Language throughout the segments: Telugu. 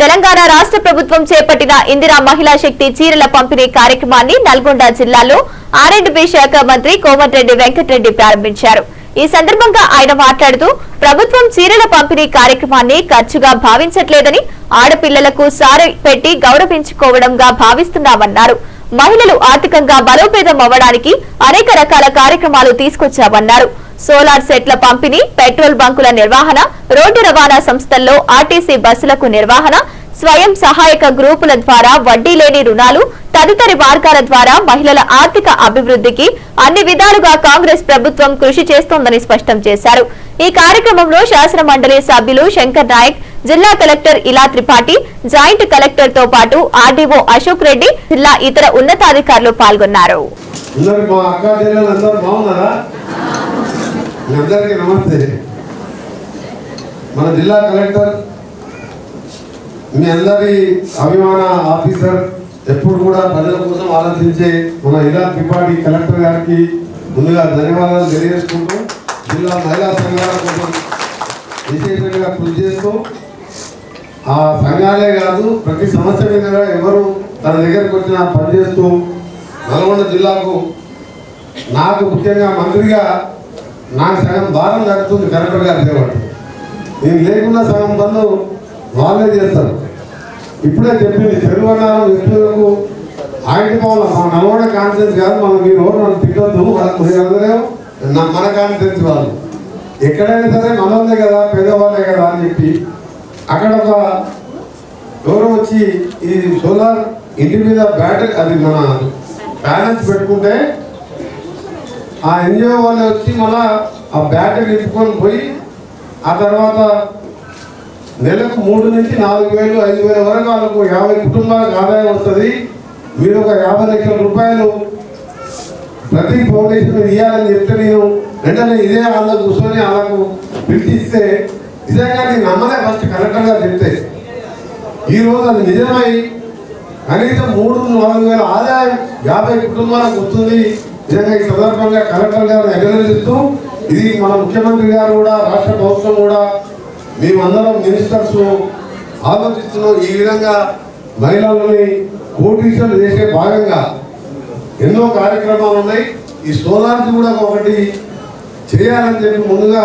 తెలంగాణ రాష్ట్ర ప్రభుత్వం చేపట్టిన ఇందిరా మహిళా శక్తి చీరల పంపిణీ కార్యక్రమాన్ని నల్గొండ జిల్లాలో ఆర్ఎండ్బి శాఖ మంత్రి కోమటిరెడ్డి వెంకటరెడ్డి ప్రారంభించారు. ఈ సందర్భంగా ఆయన మాట్లాడుతూ ప్రభుత్వం చీరల పంపిణీ కార్యక్రమాన్ని ఖర్చుగా భావించట్లేదని ఆడపిల్లలకు సారి పెట్టి గౌరవించుకోవడంగా భావిస్తున్నామన్నారు. మహిళలు ఆర్థికంగా బలోపేతం అవ్వడానికి అనేక రకాల కార్యక్రమాలు తీసుకొచ్చామన్నారు. సోలార్ సెట్ల పంపిణీ పెట్రోల్ బంకుల నిర్వహణ రోడ్డు రవాణా సంస్థల్లో ఆర్టీసీ బస్సులకు నిర్వహణ స్వయం సహాయక గ్రూపుల ద్వారా వడ్డీ లేని రుణాలు తదితరి మార్గాల ద్వారా మహిళల ఆర్థిక అభివృద్ధికి అన్ని విధాలుగా కాంగ్రెస్ ప్రభుత్వం కృషి చేస్తోందని స్పష్టం చేశారు. ఈ కార్యక్రమంలో శాసన మండలి సభ్యులు శంకర్ నాయక్ జిల్లా కలెక్టర్ ఇలా త్రిపాఠి జాయింట్ కలెక్టర్తో పాటు ఆర్డీఓ అశోక్ రెడ్డి జిల్లా ఇతర ఉన్నతాధికారులు పాల్గొన్నారు. మన జిల్లా కలెక్టర్ మీ అందరి అభిమాన ఆఫీసర్ ఎప్పుడు కూడా ప్రజల కోసం ఆలోచించే మన ఇలా త్రిపాఠి కలెక్టర్ గారికి ముందుగా ధన్యవాదాలు తెలియజేసుకుంటూ జిల్లా మహిళా సంఘాల కోసం విశేషంగా కృషి చేస్తూ ఆ సంఘాలే కాదు ప్రతి సమస్య మీద ఎవరు తన దగ్గరకు వచ్చిన పనిచేస్తూ నల్గొండ జిల్లాకు నాకు ముఖ్యంగా మంత్రిగా నాకు సగం భారం తగ్గుతుంది కలెక్టర్ గారు చేపట్టి నేను లేకుండా సగం పనులు వాళ్ళే చేస్తారు. ఇప్పుడే చెప్పింది తెలుగునారం వ్యక్తులకు ఆయన పోవాలి మా నల్గొండ కాన్ఫరెన్స్ కాదు మనం మీరు ఎవరు మనం తిట్టద్దు వాళ్ళకు నా- మన కాన్ఫరెన్స్ వాళ్ళు. ఎక్కడైనా సరే మనోళ్ళే కదా పేదవాళ్ళే కదా అని చెప్పి అక్కడ ఒక ఎవరో వచ్చి ఈ సోలార్ ఇంటి మీద బ్యాటరీ అది మన బ్యాలెన్స్ పెట్టుకుంటే ఆ ఎన్జిఓ వాళ్ళు వచ్చి మళ్ళా ఆ బ్యాటరీ నింపుకొని పోయి ఆ తర్వాత నెలకు మూడు నుంచి నాలుగు వేలు ఐదు వేల వరకు వాళ్ళకు యాభై కుటుంబాలకు ఆదాయం వస్తుంది. మీరు ఒక యాభై లక్షల రూపాయలు ప్రతి ఫౌండేషన్ ఇవ్వాలని చెప్తే నేను వెంటనే ఇదే వాళ్ళకు కూర్చొని వాళ్ళకు పిలిచిస్తే నిజంగా నేను నమ్మలే ఫస్ట్ కలెక్టర్ గారు చెప్తే. ఈ రోజు అది నిజమై కనీసం మూడు నాలుగు వేల ఆదాయం యాభై కుటుంబాలకు వస్తుంది. నిజంగా ఈ సందర్భంగా కలెక్టర్ గారు అభినందిస్తూ ఇది మన ముఖ్యమంత్రి గారు కూడా రాష్ట్ర ప్రభుత్వం కూడా మేమందరం మినిస్టర్స్ ఆలోచిస్తున్నాం. ఈ విధంగా మహిళలని కోటీశ్వరులు చేసే భాగంగా ఎన్నో కార్యక్రమాలు ఉన్నాయి. ఈ సోలార్ది కూడా ఒకటి చేయాలని చెప్పి ముందుగా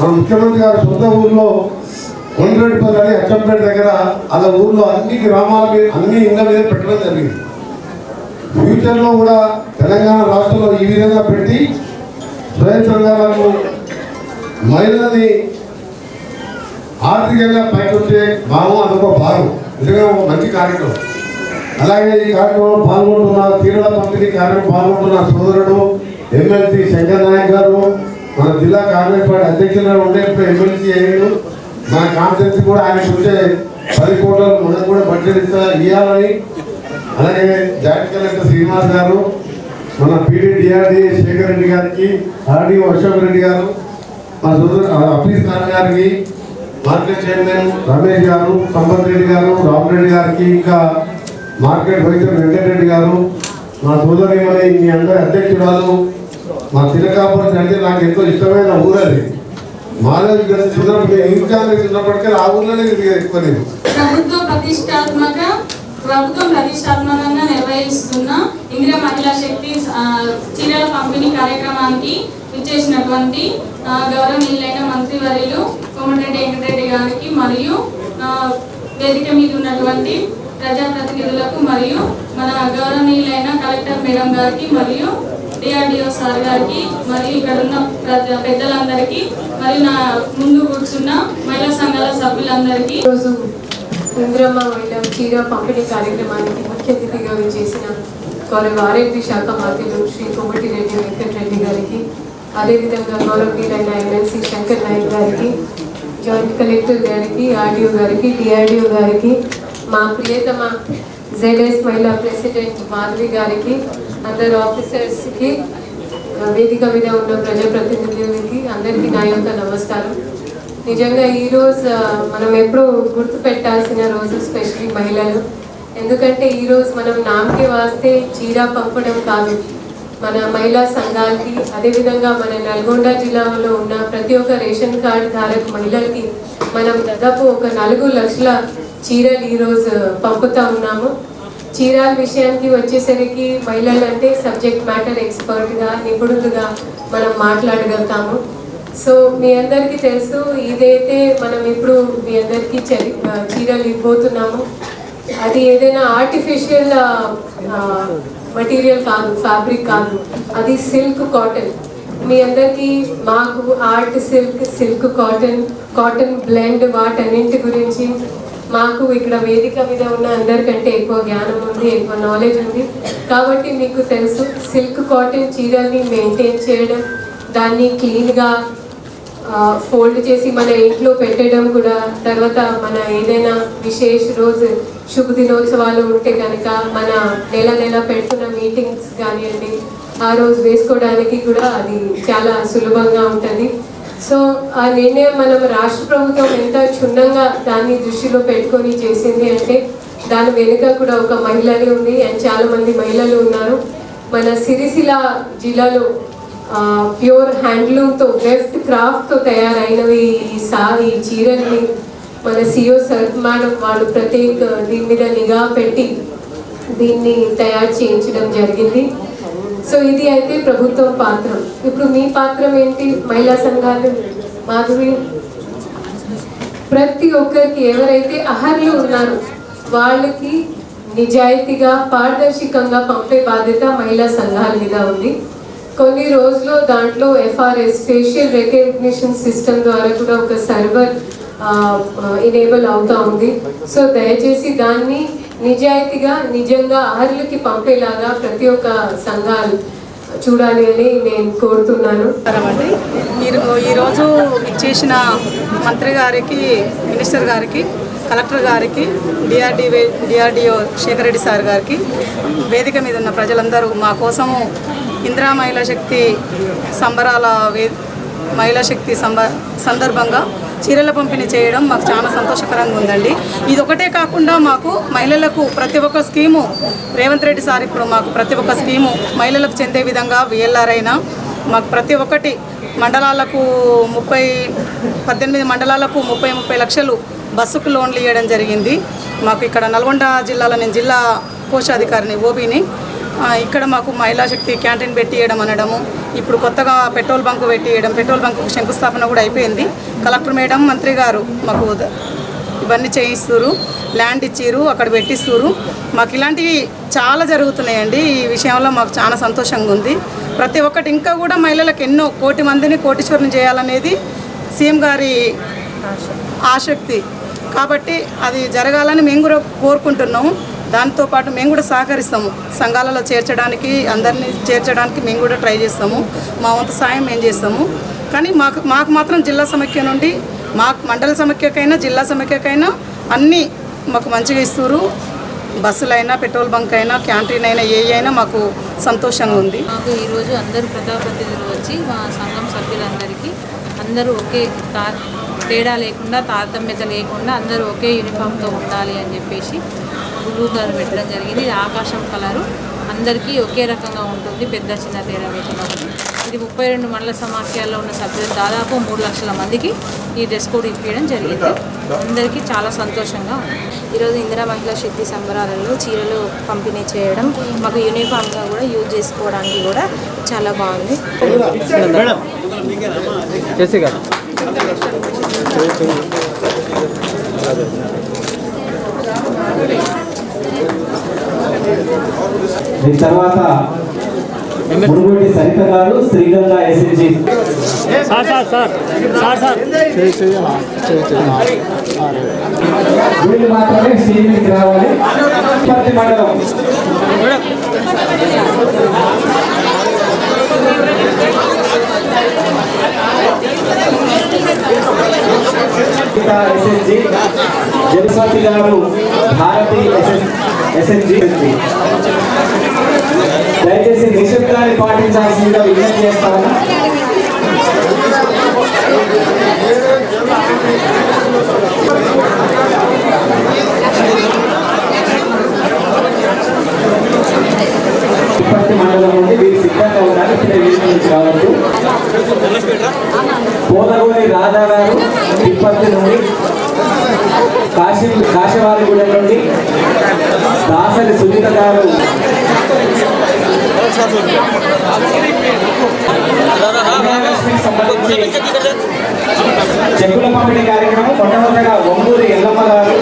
మన ముఖ్యమంత్రి గారు సొంత ఊర్లో కొండ్రెడ్డిపల్లి అని అచ్చంపేట దగ్గర అలా ఊర్లో అన్ని గ్రామాల మీద అన్ని ఇళ్ళ మీద పెట్టడం జరిగింది. ఫ్యూచర్లో కూడా తెలంగాణ రాష్ట్రంలో ఈ విధంగా పెట్టి స్వయం సంఘాలకు మహిళల్ని ఆర్థికంగా పైకి వచ్చే భావం అదొక భాగం. నిజంగా ఒక మంచి కార్యక్రమం. అలాగే ఈ కార్యక్రమంలో పాల్గొంటున్న తీరుల పంపిణీ కార్యక్రమం పాల్గొంటున్న సోదరుడు ఎమ్మెల్సీ శంకర్ నాయక్ గారు జిల్లా కాంగ్రెస్ పార్టీ అధ్యక్షులుగా ఉండే ఇప్పుడు ఎమ్మెల్సీ అయ్యాడు. మన కాన్సెప్ట్ కూడా ఆయన ఉంటే పది కోట్ల మనం కూడా బడ్జెట్ ఇస్తా ఇవ్వాలని అలాగే జాయింట్ కలెక్టర్ శ్రీనివాస్ గారు మన పీడీ డిఆర్డి శేఖర్ రెడ్డి గారికి ఆర్డీఓ అశోక్ రెడ్డి గారు మా సోదరు అఫీస్ ఖాన్ గారికి మార్కెట్ చైర్మన్ రమేష్ గారు సంపత్ రెడ్డి గారు రామరెడ్డి గారికి ఇంకా మార్కెట్ వైద్యులు వెంకటరెడ్డి గారు మా సోదరి మీ అందరి అధ్యక్షురాలు మా తిరకాపురం అంటే నాకు ఎంతో ఇష్టమైన ఊరు అది మాధవి గారు చిన్నప్పుడు ఇంకా యూత్ ఆ ఊర్లోనే తిరిగి ఎక్కువ నేను. ప్రభుత్వ ప్రతిష్టాత్మక ప్రభుత్వం ప్రతిష్టాత్మకంగా నిర్వహిస్తున్న ఇందిరా మహిళా శక్తి చీరల పంపిణీ కార్యక్రమానికి ఇచ్చేసినటువంటి గౌరవనీయులైన మంత్రివర్యులు కోమటిరెడ్డి వెంకటరెడ్డి గారికి మరియు వేదిక మీద ఉన్నటువంటి ప్రజాప్రతినిధులకు మరియు మన గౌరవనీయులైన కలెక్టర్ మేడం గారికి మరియు డిఆర్డిఓ సార్ గారికి మరియు ఇక్కడ ఉన్న పెద్దలందరికీ మరియు నా ముందు కూర్చున్న మహిళా సంఘాల సభ్యులందరికీ. ఈరోజు ఇంద్రమ్మ మహిళ చీర పంపిణీ కార్యక్రమానికి ముఖ్య అతిథిగా చేసిన గౌరవ ఆరోగ్య శాఖ మంత్రులు శ్రీ కొమ్మటిరెడ్డి వెంకటరెడ్డి గారికి అదేవిధంగా గౌరవనీయులైన ఎమ్మెల్సీ శంకర్ నాయక్ గారికి జాయింట్ కలెక్టర్ గారికి ఆర్డీఓ గారికి డిఆర్డీఓ గారికి మా ప్రియతమ జెడ్ఎస్ మహిళా ప్రెసిడెంట్ మాధవి గారికి అందరు ఆఫీసర్స్కి వేదిక మీద ఉన్న ప్రజాప్రతినిధులకి అందరికీ నా యొక్క నమస్కారం. నిజంగా ఈ రోజు మనం ఎప్పుడూ గుర్తు పెట్టాల్సిన రోజు స్పెషల్లీ మహిళలు. ఎందుకంటే ఈరోజు మనం నామకి వాస్తే చీర పంపడం కాదు. మన మహిళా సంఘాలకి అదేవిధంగా మన నల్గొండ జిల్లాలో ఉన్న ప్రతి ఒక్క రేషన్ కార్డు ధారక మహిళలకి మనం దాదాపు ఒక నాలుగు లక్షల చీరలు ఈరోజు పంపుతా ఉన్నాము. చీరాల విషయానికి వచ్చేసరికి మహిళలు అంటే సబ్జెక్ట్ మ్యాటర్ ఎక్స్పర్ట్గా నిపుణులుగా మనం మాట్లాడగలుగుతాము. సో మీ అందరికీ తెలుసు ఇదైతే మనం ఇప్పుడు మీ అందరికీ చరి చీరలు ఇవ్వబోతున్నాము. అది ఏదైనా ఆర్టిఫిషియల్ మటీరియల్ కాదు ఫ్యాబ్రిక్ కాదు. అది సిల్క్ కాటన్ మీ అందరికీ మాకు art silk silk cotton cotton blend వాటన్నింటి గురించి మాకు ఇక్కడ వేదిక మీద ఉన్న అందరికంటే ఎక్కువ జ్ఞానం ఉంది ఎక్కువ నాలెడ్జ్ ఉంది. కాబట్టి మీకు తెలుసు సిల్క్ కాటన్ చీరల్ని మెయింటైన్ చేయడం దాన్ని క్లీన్గా ఫోల్డ్ చేసి మన ఇంట్లో పెట్టడం కూడా తర్వాత మన ఏదైనా విశేష రోజు శుభ దినోత్సవాలు ఉంటే కనుక మన నెల నెల పెడుతున్న మీటింగ్స్ కానివ్వండి ఆ రోజు వేసుకోవడానికి కూడా అది చాలా సులభంగా ఉంటుంది. సో ఆ నిర్ణయం మనం రాష్ట్ర ప్రభుత్వం ఎంత క్షుణ్ణంగా దాన్ని దృష్టిలో పెట్టుకొని చేసింది అంటే దాని వెనుక కూడా ఒక మహిళలే ఉంది అండ్ చాలా మంది మహిళలు ఉన్నారు. మన సిరిసిల జిల్లాలో ప్యూర్ హ్యాండ్లూమ్తో వెఫ్ట్ క్రాఫ్ట్తో తయారైనవి ఈ సా ఈ చీరల్ని మన సిఓ సర్ మేడం వాళ్ళు ప్రత్యేక దీని మీద నిఘా పెట్టి దీన్ని తయారు చేయించడం జరిగింది. సో ఇది అయితే ప్రభుత్వం పాత్ర. ఇప్పుడు మీ పాత్ర ఏంటి? మహిళా సంఘాలు మాధురి ప్రతి ఒక్కరికి ఎవరైతే అర్హులు ఉన్నారో వాళ్ళకి నిజాయితీగా పారదర్శకంగా పంపే బాధ్యత మహిళా సంఘాల మీద ఉంది. కొన్ని రోజులు దాంట్లో ఎఫ్ఆర్ఎస్ ఫేషియల్ రికగ్నిషన్ సిస్టమ్ ద్వారా కూడా ఒక సర్వర్ ఇనేబుల్ అవుతా ఉంది. సో దయచేసి దాన్ని నిజాయితీగా నిజంగా అర్హులకి పంపేలాగా ప్రతి ఒక్క సంఘాలు చూడాలి అని నేను కోరుతున్నాను. నమస్కారమండి ఈరోజు ఇచ్చేసిన మంత్రి గారికి మినిస్టర్ గారికి కలెక్టర్ గారికి DRD DRDO Shekhar Reddy sir గారికి వేదిక మీద ఉన్న ప్రజలందరూ మా కోసము ఇందిరా మహిళా శక్తి సంబరాల వే మహిళా శక్తి సంబ సందర్భంగా చీరల పంపిణీ చేయడం మాకు చాలా సంతోషకరంగా ఉందండి. ఇది ఒకటే కాకుండా మాకు మహిళలకు ప్రతి ఒక్క స్కీము రేవంత్ రెడ్డి సార్ ఇప్పుడు మాకు ప్రతి ఒక్క స్కీము మహిళలకు చెందే విధంగా విఎల్ఆర్ అయినా మాకు ప్రతి ఒక్కటి మండలాలకు ముప్పై పద్దెనిమిది మండలాలకు ముప్పై ముప్పై లక్షలు బస్సుకు లోన్లు ఇవ్వడం జరిగింది. మాకు ఇక్కడ నల్గొండ జిల్లాలో నేను జిల్లా కోశాధికారిని ఓబీని ఇక్కడ మాకు మహిళా శక్తి క్యాంటీన్ పెట్టియడం అనడము ఇప్పుడు కొత్తగా పెట్రోల్ బంక్ పెట్టియడం పెట్రోల్ బంక్ శంకుస్థాపన కూడా అయిపోయింది. కలెక్టర్ మేడం మంత్రి గారు మాకు ఇవన్నీ చేయిస్తారు ల్యాండ్ ఇచ్చిర్రు అక్కడ పెట్టిస్తారు మాకు ఇలాంటివి చాలా జరుగుతున్నాయండి. ఈ విషయంలో మాకు చాలా సంతోషంగా ఉంది. ప్రతి ఒక్కటి ఇంకా కూడా మహిళలకు ఎన్నో కోటి మందిని కోటీశ్వరుని చేయాలనేది సీఎం గారి ఆసక్తి కాబట్టి అది జరగాలని మేము కూడా కోరుకుంటున్నాము. దాంతోపాటు మేము కూడా సహకరిస్తాము. సంఘాలలో చేర్చడానికి అందరినీ చేర్చడానికి మేము కూడా ట్రై చేస్తాము. మా వంతు సాయం మేము చేస్తాము. కానీ మాకు మాకు మాత్రం జిల్లా సమైక్య నుండి మాకు మండల సమైక్యకైనా జిల్లా సమైక్యకైనా అన్నీ మాకు మంచిగా ఇస్తారు బస్సులైనా పెట్రోల్ బంక్ అయినా క్యాంటీన్ అయినా ఏ అయినా మాకు సంతోషంగా ఉంది. మాకు ఈరోజు అందరూ ప్రజాప్రతినిధులు వచ్చి మా సంఘం సభ్యులందరికీ అందరూ ఒకే తా తేడా లేకుండా తారతమ్యత లేకుండా అందరూ ఒకే యూనిఫామ్తో ఉండాలి అని చెప్పేసి బ్లూ కలర్ పెట్టడం జరిగింది. ఇది ఆకాశం కలరు. అందరికీ ఒకే రకంగా ఉంటుంది. పెద్ద చిన్న తేడా లేకుండా ఇది ముప్పై రెండు మండల సమాఖ్యాల్లో ఉన్న సభ్యులు దాదాపు మూడు లక్షల మందికి ఈ డ్రెస్ కోడ్ ఇప్పించడం జరిగింది. అందరికీ చాలా సంతోషంగా ఉంది. ఈరోజు ఇందిరా మహిళా శక్తి సంబరాలలో చీరలు పంపిణీ చేయడం మాకు యూనిఫామ్గా కూడా యూజ్ చేసుకోవడానికి కూడా చాలా బాగుంది. జెస్సీ దీని తర్వాత మునుగోటి సరిత గారు శ్రీగంగా ఎస్ఎన్జి. వీళ్ళు మాత్రమే స్టేజ్కి రావాలి. ప్రతి మండలం. ఎస్ఎన్జి గారు భారతి ఎస్ఎన్జి. దయచేసి నిశ్శబ్దాన్ని పాటించాల్సిందిగా విజ్ఞప్తి చేస్తాను. ఇప్పటి మండలం నుండి వీరు సిద్ధంగా ఉన్నారు ఇక్కడ వీరి నుంచి రావచ్చు పోలగోని రాధా గారు ఇప్పటి నుండి కాశీ కాశీవారిగూడెం నుండి దాసరి సునీత గారు. చెక్కుల పంపిణీ కార్యక్రమం మొట్టమొదటిగా ఒంగూరు ఎల్లమ్మ గారు.